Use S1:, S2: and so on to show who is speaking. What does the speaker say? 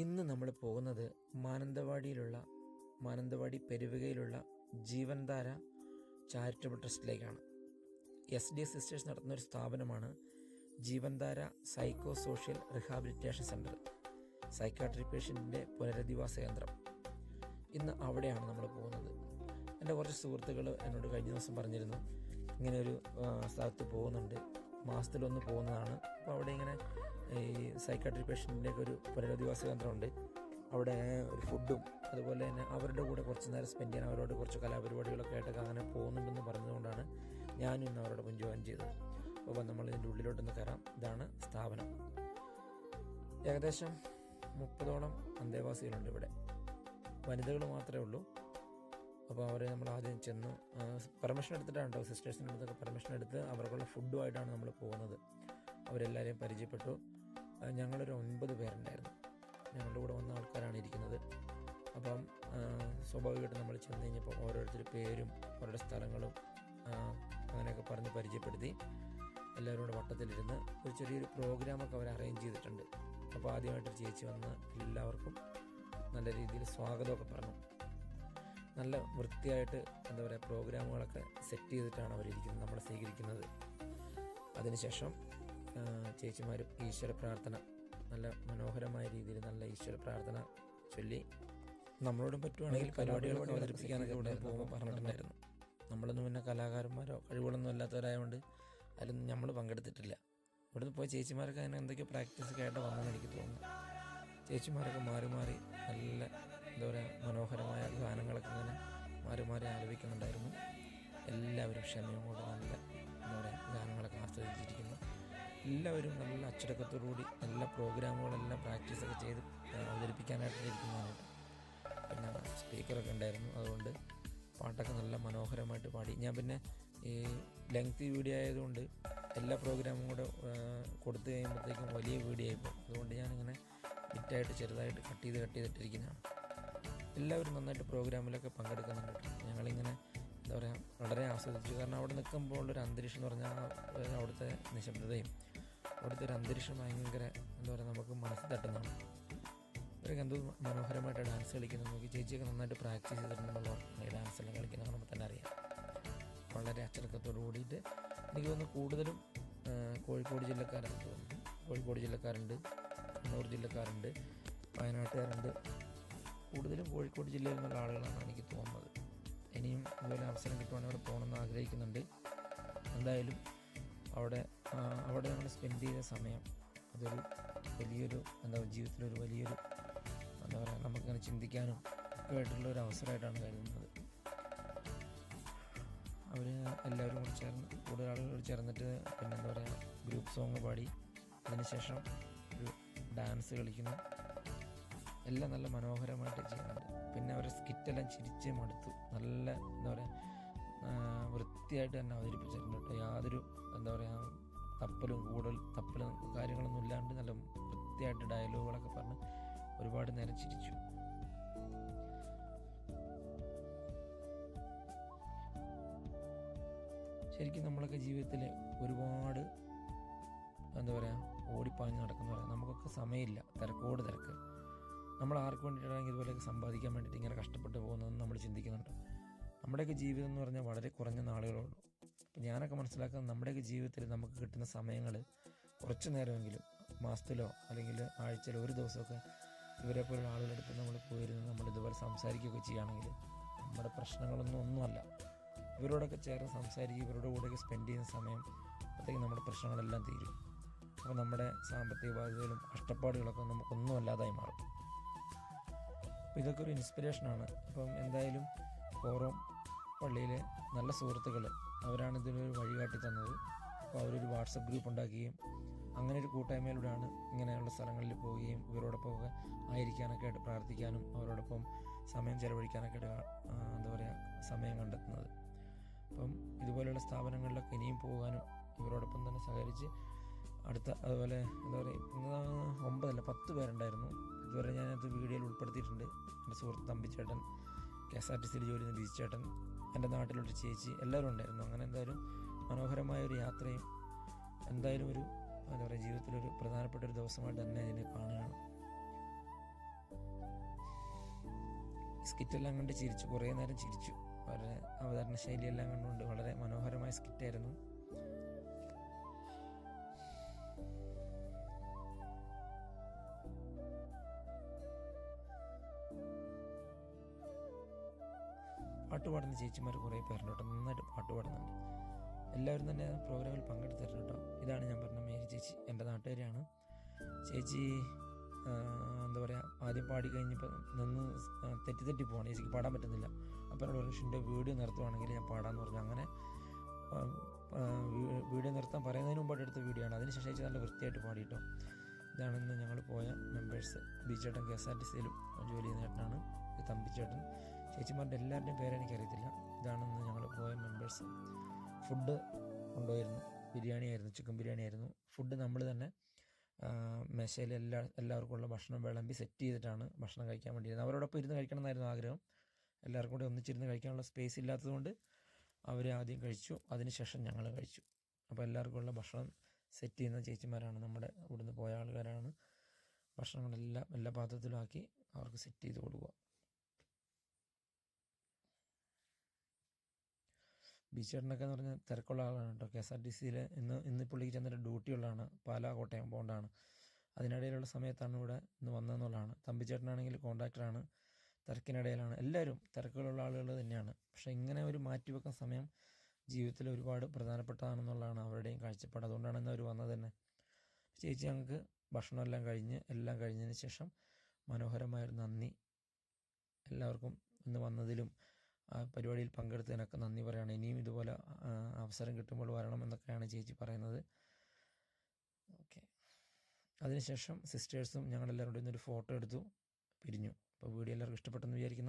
S1: ഇന്ന് നമ്മൾ പോകുന്നത് മാനന്തവാടിയിലുള്ള മാനന്തവാടി പെരുവകയിലുള്ള ജീവൻധാര ചാരിറ്റബിൾ ട്രസ്റ്റിലേക്കാണ്. എസ് ഡി സിസ്റ്റേഴ്സ് നടത്തുന്ന ഒരു സ്ഥാപനമാണ് Jeevandhara psycho social rehabilitation centre psychiatry പേഷ്യന്റിന്റെ പുനരധിവാസ കേന്ദ്രം. ഇന്ന് അവിടെയാണ് നമ്മൾ പോകുന്നത്. എന്റെ കുറച്ച് സുഹൃത്തുക്കൾ എന്നോട് കഴിഞ്ഞ ദിവസം പറഞ്ഞിരുന്നു ഇങ്ങനെ ഒരു സ്ഥലത്ത് പോകുന്നുണ്ട്. മാസത്തിലൊന്ന് പോകുന്നതാണ്. അപ്പോൾ അവിടെ ഇങ്ങനെ ഈ സൈക്കാട്രി പേഷ്യന്റിന്റെയൊക്കെ ഒരു പുനരധിവാസ കേന്ദ്രമുണ്ട്. അവിടെ ഒരു ഫുഡും അതുപോലെ തന്നെ അവരുടെ കൂടെ കുറച്ച് നേരം സ്പെൻഡ് ചെയ്യാൻ അവരോട് കുറച്ച് കലാപരിപാടികളൊക്കെ ആയിട്ടൊക്കെ അങ്ങനെ പോകുന്നുണ്ടെന്ന് പറഞ്ഞതുകൊണ്ടാണ് ഞാനും ഇന്ന് അവരോടൊപ്പം ജോയിൻ ചെയ്തത്. അപ്പോൾ നമ്മൾ ഇതിന്റെ ഉള്ളിലോട്ടൊന്ന് കയറാം. ഇതാണ് സ്ഥാപനം. ഏകദേശം മുപ്പതോളം അന്തേവാസികളുണ്ട് ഇവിടെ. വനിതകൾ മാത്രമേ ഉള്ളൂ. അപ്പോൾ അവരെ നമ്മൾ ആദ്യം ചെന്നു പെർമിഷൻ എടുത്തിട്ടാണ് കേട്ടോ സിസ്റ്റേഴ്സിന്റെ അടുത്തൊക്കെ പെർമിഷൻ എടുത്ത് അവർക്കുള്ള ഫുഡുമായിട്ടാണ് നമ്മൾ പോകുന്നത്. അവരെല്ലാവരെയും പരിചയപ്പെട്ടു. ഞങ്ങളൊരു ഒൻപത് പേരുണ്ടായിരുന്നു. ഞങ്ങളുടെ കൂടെ വന്ന ആൾക്കാരാണ് ഇരിക്കുന്നത്. അപ്പം സ്വാഭാവികമായിട്ടും നമ്മൾ ചെന്ന് കഴിഞ്ഞപ്പോൾ ഓരോരുത്തർ പേരും അവരുടെ സ്ഥലങ്ങളും അങ്ങനെയൊക്കെ പറഞ്ഞ് പരിചയപ്പെടുത്തി എല്ലാവരും കൂടെ വട്ടത്തിലിരുന്ന് ഒരു ചെറിയൊരു പ്രോഗ്രാമൊക്കെ അവർ അറേഞ്ച് ചെയ്തിട്ടുണ്ട്. അപ്പോൾ ആദ്യമായിട്ട് ചേച്ചി വന്ന് എല്ലാവർക്കും നല്ല രീതിയിൽ സ്വാഗതമൊക്കെ പറഞ്ഞു. നല്ല വൃത്തിയായിട്ട് എന്താ പറയുക പ്രോഗ്രാമുകളൊക്കെ സെറ്റ് ചെയ്തിട്ടാണ് അവരിരിക്കുന്നത് നമ്മളെ സ്വീകരിക്കുന്നത്. അതിനുശേഷം ചേച്ചിമാർ ഈശ്വര പ്രാർത്ഥന നല്ല മനോഹരമായ രീതിയിൽ നല്ല ഈശ്വര പ്രാർത്ഥന ചൊല്ലി നമ്മളോടും പറ്റുവാണെങ്കിൽ പരിപാടികളൊക്കെ അവതരിപ്പിക്കാനൊക്കെ ഇവിടെ പോകുമ്പോൾ പറഞ്ഞിട്ടുണ്ടായിരുന്നു. നമ്മളൊന്നും പിന്നെ കലാകാരന്മാരോ കഴിവുകളൊന്നും അല്ലാത്തവരായതുകൊണ്ട് അതിലൊന്നും നമ്മൾ പങ്കെടുത്തിട്ടില്ല. ഇവിടുന്ന് പോയി ചേച്ചിമാരൊക്കെ അതിന് എന്തൊക്കെയോ പ്രാക്ടീസ് ആയിട്ട് വന്നെന്ന് എനിക്ക് തോന്നുന്നു. ചേച്ചിമാരൊക്കെ മാറി മാറി നല്ല എന്താ പറയുക മനോഹരമായ ഗാനങ്ങളൊക്കെ ഇങ്ങനെ മാറി മാറി ആലപിക്കുന്നുണ്ടായിരുന്നു. എല്ലാവരും ക്ഷമയോടെ നല്ല എന്താ പറയുക ഗാനങ്ങളൊക്കെ ആസ്വദിച്ചിരിക്കുന്നു. എല്ലാവരും നല്ല അച്ചടക്കത്തോടുകൂടി നല്ല പ്രോഗ്രാമുകളെല്ലാം പ്രാക്ടീസൊക്കെ ചെയ്ത് അവതരിപ്പിക്കാനായിട്ട് ഇരിക്കുന്നതാണ്. പിന്നെ സ്പീക്കറൊക്കെ ഉണ്ടായിരുന്നു. അതുകൊണ്ട് പാട്ടൊക്കെ നല്ല മനോഹരമായിട്ട് പാടി. ഞാൻ പിന്നെ ഈ ലെങ്തി വീഡിയോ ആയതുകൊണ്ട് എല്ലാ പ്രോഗ്രാമും കൂടെ കൊടുത്തു കഴിയുമ്പോഴത്തേക്കും വലിയ വീഡിയോ ആയിപ്പോൾ അതുകൊണ്ട് ഞാനിങ്ങനെ ബിറ്റായിട്ട് ചെറുതായിട്ട് കട്ട് ചെയ്ത് കട്ട് ചെയ്തിട്ടിരിക്കുന്നതാണ്. എല്ലാവരും നന്നായിട്ട് പ്രോഗ്രാമിലൊക്കെ പങ്കെടുക്കുന്നുണ്ട്. ഞങ്ങളിങ്ങനെ എന്താ പറയുക വളരെ ആസ്വദിച്ചു. കാരണം അവിടെ നിൽക്കുമ്പോൾ ഉള്ളൊരു അന്തരീക്ഷം എന്ന് പറഞ്ഞാൽ അവിടുത്തെ നിശബ്ദതയും അവിടുത്തെ ഒരു അന്തരീക്ഷം ഭയങ്കര എന്താ പറയുക നമുക്ക് മനസ്സിൽ തട്ടുന്നതാണ്. ഇവരൊക്കെ എന്തോ മനോഹരമായിട്ട് ഡാൻസ് കളിക്കുന്നത് നോക്കി ചേച്ചിയൊക്കെ നന്നായിട്ട് പ്രാക്ടീസ് ചെയ്തിട്ടുണ്ടെന്നുള്ള ഈ ഡാൻസ് എല്ലാം കളിക്കുന്നത് നമുക്ക് തന്നെ അറിയാം. വളരെ അച്ചടക്കത്തോട് കൂടിയിട്ട് എനിക്ക് തോന്നുന്നു കൂടുതലും കോഴിക്കോട് ജില്ലക്കാരാണ് തോന്നുന്നു കോഴിക്കോട് ജില്ലക്കാരുണ്ട് കണ്ണൂർ ജില്ലക്കാരുണ്ട് വയനാട്ടുകാരുണ്ട്. കൂടുതലും കോഴിക്കോട് ജില്ലയിൽ നിന്നുള്ള ആളുകളാണ് എനിക്ക് തോന്നുന്നത്. ഇനിയും ഇതുപോലെ അവസരം കിട്ടുവാണെങ്കിൽ അവിടെ പോകണമെന്ന് ആഗ്രഹിക്കുന്നുണ്ട്. എന്തായാലും അവിടെ അവിടെ നമ്മൾ സ്പെൻഡ് ചെയ്ത സമയം അതൊരു വലിയൊരു എന്താ പറയുക ജീവിതത്തിലൊരു വലിയൊരു എന്താ പറയുക നമുക്കിങ്ങനെ ചിന്തിക്കാനും ഒക്കെ ആയിട്ടുള്ള ഒരു അവസരമായിട്ടാണ് കരുതുന്നത്. അവർ എല്ലാവരും കൂടി ചേർന്ന് കൂടുതൽ ആളുകൾ ചേർന്നിട്ട് പിന്നെ എന്താ പറയുക ഗ്രൂപ്പ് സോങ് പാടി. അതിനുശേഷം ഒരു ഡാൻസ് കളിക്കുന്നു. എല്ലാം നല്ല മനോഹരമായിട്ട് ചെയ്യുന്നുണ്ട്. പിന്നെ അവരുടെ സ്കിറ്റെല്ലാം ചിരിച്ച് മടുത്തു. നല്ല എന്താ പറയുക വൃത്തിയായിട്ട് തന്നെ അവതരിപ്പിച്ചിട്ടുണ്ട് യാതൊരു എന്താ പറയുക തപ്പലും കൂടൽ തപ്പലും കാര്യങ്ങളൊന്നും ഇല്ലാണ്ട് നല്ല വൃത്തിയായിട്ട് ഡയലോഗുകളൊക്കെ പറഞ്ഞ് ഒരുപാട് നേരം ചിരിച്ചു. ശരിക്കും നമ്മളൊക്കെ ജീവിതത്തിൽ ഒരുപാട് എന്താ പറയുക ഓടിപ്പാഞ്ഞ് നടക്കുന്ന നമുക്കൊക്കെ സമയമില്ല. തിരക്കോട് തിരക്ക്. നമ്മൾ ആർക്ക് വേണ്ടിയിട്ടാണെങ്കിൽ ഇതുപോലെയൊക്കെ സമ്പാദിക്കാൻ വേണ്ടിയിട്ട് ഇങ്ങനെ കഷ്ടപ്പെട്ട് പോകുന്നതെന്ന് നമ്മൾ ചിന്തിക്കുന്നുണ്ട്. നമ്മുടെയൊക്കെ ജീവിതം എന്ന് പറഞ്ഞാൽ വളരെ കുറഞ്ഞ നാളുകളുള്ളൂ അപ്പം ഞാനൊക്കെ മനസ്സിലാക്കുന്നത് നമ്മുടെയൊക്കെ ജീവിതത്തിൽ നമുക്ക് കിട്ടുന്ന സമയങ്ങൾ കുറച്ച് നേരമെങ്കിലും മാസത്തിലോ അല്ലെങ്കിൽ ആഴ്ചയിലോ ഒരു ദിവസമൊക്കെ ഇവരെ പോലുള്ള ആളുകളുടെ അടുത്ത് നമ്മൾ പോയിരുന്ന് നമ്മൾ ഇതുപോലെ സംസാരിക്കുകയൊക്കെ ചെയ്യുകയാണെങ്കിൽ നമ്മുടെ പ്രശ്നങ്ങളൊന്നും ഒന്നുമല്ല. ഇവരോടൊക്കെ ചേർന്ന് സംസാരിക്കുക ഇവരുടെ കൂടെയൊക്കെ സ്പെൻഡ് ചെയ്യുന്ന സമയം അപ്പോഴത്തേക്കും നമ്മുടെ പ്രശ്നങ്ങളെല്ലാം തീരും. അപ്പോൾ നമ്മുടെ സാമ്പത്തിക ബാധ്യതകളും കഷ്ടപ്പാടുകളൊക്കെ നമുക്കൊന്നും അല്ലാതായി മാറും. അപ്പോൾ ഇതൊക്കെ ഒരു ഇൻസ്പിറേഷനാണ്. അപ്പം എന്തായാലും കോറം പള്ളിയിലെ നല്ല സുഹൃത്തുക്കൾ അവരാണ് ഇതിനൊരു വഴികാട്ടി തന്നത്. അപ്പോൾ അവരൊരു വാട്സപ്പ് ഗ്രൂപ്പ് ഉണ്ടാക്കുകയും അങ്ങനെ ഒരു കൂട്ടായ്മയിലൂടെയാണ് ഇങ്ങനെയുള്ള സ്ഥലങ്ങളിൽ പോവുകയും ഇവരോടൊപ്പം ആയിരിക്കാനൊക്കെ ആയിട്ട് പ്രാർത്ഥിക്കാനും അവരോടൊപ്പം സമയം ചെലവഴിക്കാനൊക്കെ എന്താ പറയുക സമയം കണ്ടെത്തുന്നത്. അപ്പം ഇതുപോലെയുള്ള സ്ഥാപനങ്ങളിലൊക്കെ ഇനിയും പോകാനും ഇവരോടൊപ്പം തന്നെ സഹകരിച്ച് അടുത്ത അതുപോലെ എന്താ പറയുക ഒമ്പതല്ല പത്ത് പേരുണ്ടായിരുന്നു. ഇതുവരെ ഞാനത് വീഡിയോയിൽ ഉൾപ്പെടുത്തിയിട്ടുണ്ട്. എന്റെ സുഹൃത്ത് തമ്പിച്ചേട്ടൻ കെ എസ് ആർ ടി സിയിൽ ജോലി ചെയ്യുന്ന ബീച്ചേട്ടൻ എന്റെ നാട്ടിലൊരു ചേച്ചി എല്ലാവരും ഉണ്ടായിരുന്നു. അങ്ങനെ എന്തായാലും മനോഹരമായ ഒരു യാത്രയും എന്തായാലും ഒരു എന്താ പറയുക ജീവിതത്തിലൊരു പ്രധാനപ്പെട്ട ഒരു ദിവസമായിട്ട് തന്നെ ഇതിനെ കാണുകയാണ്. സ്കിറ്റെല്ലാം കണ്ട് ചിരിച്ചു. കുറേ നേരം ചിരിച്ചു. വളരെ അവതരണ ശൈലിയെല്ലാം കണ്ടുകൊണ്ട് വളരെ മനോഹരമായ സ്കിറ്റായിരുന്നു. പാട്ട് പാടുന്ന ചേച്ചിമാർ കുറേ പേരുണ്ട് കേട്ടോ. നന്നായിട്ട് പാട്ട് പാടുന്നുണ്ട്. എല്ലാവരും തന്നെ പ്രോഗ്രാമിൽ പങ്കെടുത്തിട്ടുണ്ട് കേട്ടോ. ഇതാണ് ഞാൻ പറഞ്ഞ മേരി ചേച്ചി. എന്റെ നാട്ടുകാരിയാണ്. ചേച്ചി എന്താ പറയുക ആദ്യം പാടി കഴിഞ്ഞപ്പോൾ നിന്ന് തെറ്റി തെറ്റി പോകണം ചേച്ചിക്ക് പാടാൻ പറ്റുന്നില്ല. അപ്പോൾ എന്നോട് പറഞ്ഞു "ഷിന്റെ വീഡിയോ നിർത്തുവാണെങ്കിൽ ഞാൻ പാടാമെന്ന് പറഞ്ഞു. അങ്ങനെ വീഡിയോ നിർത്താൻ പറയുന്നതിന് മുമ്പായിട്ട് എടുത്ത വീഡിയോ ആണ്. അതിനുശേഷം ചേച്ചി നല്ല വൃത്തിയായിട്ട് പാടിയിട്ടോ ഇതാണ് ഇന്ന് ഞങ്ങൾ പോയ മെമ്പേഴ്സ് ബീച്ചേട്ടൻ കെ എസ് ആർ ടി സിയിലും ജോലി ചെയ്യുന്ന ചേട്ടനാണ്. തമ്പിച്ചേട്ടൻ ചേച്ചിമാരുടെ എല്ലാവരുടെയും പേര് എനിക്കറിയത്തില്ല ഇതാണ് ഇന്ന് ഞങ്ങൾ പോയ മെമ്പേഴ്സ് ഫുഡ് കൊണ്ടുപോയിരുന്നു. ബിരിയാണി ആയിരുന്നു ചിക്കൻ ബിരിയാണി ആയിരുന്നു. ഫുഡ് നമ്മൾ തന്നെ മെശയിൽ എല്ലാ എല്ലാവർക്കും ഉള്ള ഭക്ഷണം വിളമ്പി സെറ്റ് ചെയ്തിട്ടാണ് ഭക്ഷണം കഴിക്കാൻ വേണ്ടിയിരുന്നത്. അവരോടൊപ്പം ഇരുന്ന് കഴിക്കണം എന്നായിരുന്നു ആഗ്രഹം. എല്ലാവർക്കും കൂടി ഒന്നിച്ചിരുന്ന് കഴിക്കാനുള്ള സ്പേസ് ഇല്ലാത്തതുകൊണ്ട് അവർ ആദ്യം കഴിച്ചു. അതിനുശേഷം ഞങ്ങൾ കഴിച്ചു. അപ്പോൾ എല്ലാവർക്കും ഉള്ള ഭക്ഷണം സെറ്റ് ചെയ്യുന്ന ചേച്ചിമാരാണ് നമ്മുടെ ഇവിടുന്ന് പോയ ആൾക്കാരാണ്. ഭക്ഷണങ്ങളെല്ലാം എല്ലാ പാത്രത്തിലാക്കി അവർക്ക് സെറ്റ് ചെയ്ത് കൊടുക്കുക. ബീച്ചേട്ടനൊക്കെ എന്ന് പറഞ്ഞാൽ തിരക്കുള്ള ആളാണ് കേട്ടോ. കെ എസ് ആർ ടി സിയിൽ ഇന്ന് ഇന്ന് പുള്ളിക്ക് ചെന്നിട്ട് ഡ്യൂട്ടി ഉള്ളതാണ്. പാലാ കോട്ടയം പോകേണ്ടതാണ്. അതിനിടയിലുള്ള സമയത്താണ് ഇവിടെ ഇന്ന് വന്നതെന്നുള്ളതാണ്. തമ്പിച്ചേട്ടനാണെങ്കിൽ കോൺട്രാക്ടറാണ് തിരക്കിനിടയിലാണ്. എല്ലാവരും തിരക്കുകളുള്ള ആളുകൾ തന്നെയാണ്. പക്ഷേ ഇങ്ങനെ ഒരു മാറ്റിവെക്കുന്ന സമയം ജീവിതത്തിൽ ഒരുപാട് പ്രധാനപ്പെട്ടതാണെന്നുള്ളതാണ് അവരുടെയും കാഴ്ചപ്പാട്. അതുകൊണ്ടാണ് ഇന്ന് അവർ വന്നത് തന്നെ. ചേച്ചി ഞങ്ങൾക്ക് ഭക്ഷണമെല്ലാം കഴിഞ്ഞ് എല്ലാം കഴിഞ്ഞതിന് ശേഷം മനോഹരമായൊരു നന്ദി. എല്ലാവർക്കും ഇന്ന് വന്നതിലും ആ പരിപാടിയിൽ പങ്കെടുത്തതിനൊക്കെ നന്ദി പറയുകയാണ് ഇനിയും ഇതുപോലെ അവസരം കിട്ടുമ്പോൾ വരണം എന്നൊക്കെയാണ് ചേച്ചി പറയുന്നത്. ഓക്കെ. അതിനുശേഷം സിസ്റ്റേഴ്സും ഞങ്ങളെല്ലാവരും കൂടി ഒരു ഫോട്ടോ എടുത്തു പിരിഞ്ഞു. അപ്പോൾ വീഡിയോ എല്ലാവർക്കും ഇഷ്ടപ്പെട്ടെന്ന് വിചാരിക്കുന്നു.